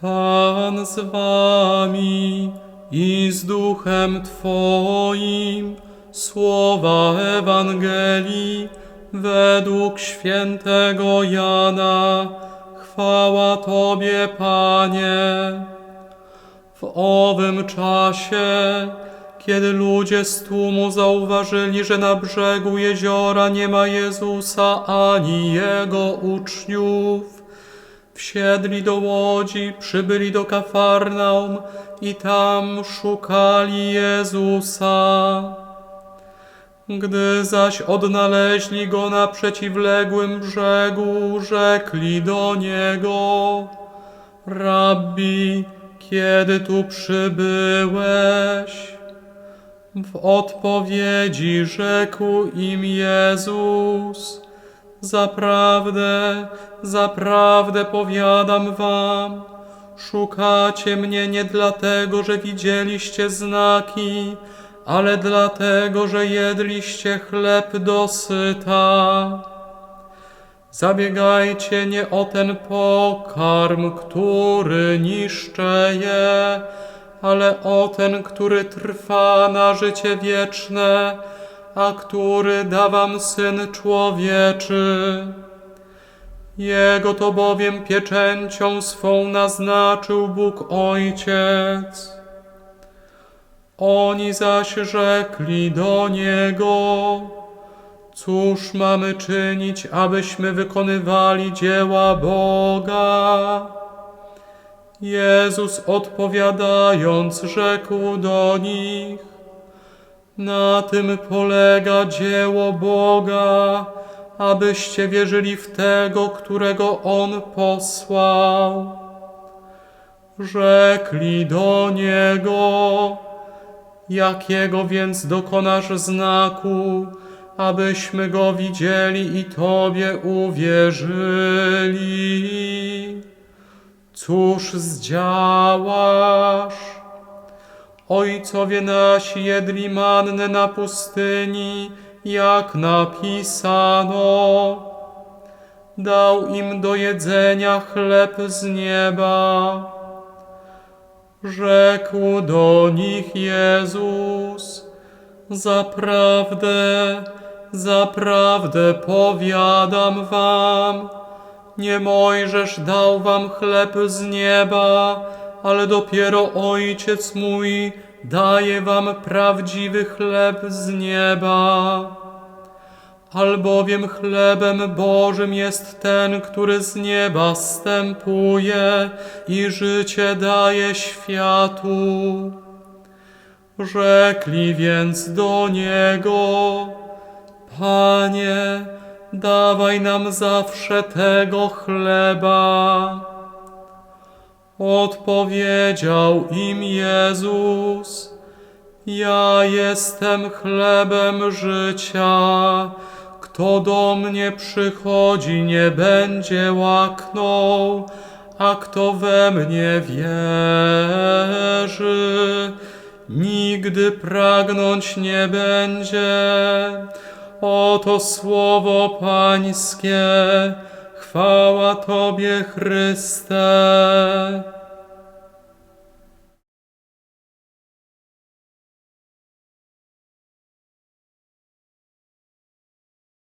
Pan z wami i z duchem Twoim. Słowa Ewangelii według świętego Jana. Chwała Tobie, Panie. W owym czasie, kiedy ludzie z tłumu zauważyli, że na brzegu jeziora nie ma Jezusa ani Jego uczniów, wsiedli do łodzi, przybyli do Kafarnaum i tam szukali Jezusa. Gdy zaś odnaleźli go na przeciwległym brzegu, rzekli do niego: Rabbi, kiedy tu przybyłeś? W odpowiedzi rzekł im Jezus: Zaprawdę, zaprawdę powiadam wam, szukacie mnie nie dlatego, że widzieliście znaki, ale dlatego, że jedliście chleb dosyta. Zabiegajcie nie o ten pokarm, który niszczeje, ale o ten, który trwa na życie wieczne, a który da wam Syn Człowieczy. Jego to bowiem pieczęcią swą naznaczył Bóg Ojciec. Oni zaś rzekli do Niego, Cóż mamy czynić, abyśmy wykonywali dzieła Boga? Jezus odpowiadając, rzekł do nich: Na tym polega dzieło Boga, abyście wierzyli w tego, którego On posłał. Rzekli do Niego: Jakiego więc dokonasz znaku, abyśmy go widzieli i Tobie uwierzyli? Cóż zdziałasz? Ojcowie nasi jedli mannę na pustyni, jak napisano. Dał im do jedzenia chleb z nieba. Rzekł do nich Jezus, zaprawdę, zaprawdę powiadam wam, nie Mojżesz dał wam chleb z nieba, ale dopiero Ojciec mój daje wam prawdziwy chleb z nieba. Albowiem chlebem Bożym jest ten, który z nieba stępuje i życie daje światu. Rzekli więc do Niego, Panie, dawaj nam zawsze tego chleba. Odpowiedział im Jezus, ja jestem chlebem życia. Kto do mnie przychodzi, nie będzie łaknął, a kto we mnie wierzy, nigdy pragnąć nie będzie. Oto słowo Pańskie. Chwała Tobie, Chryste.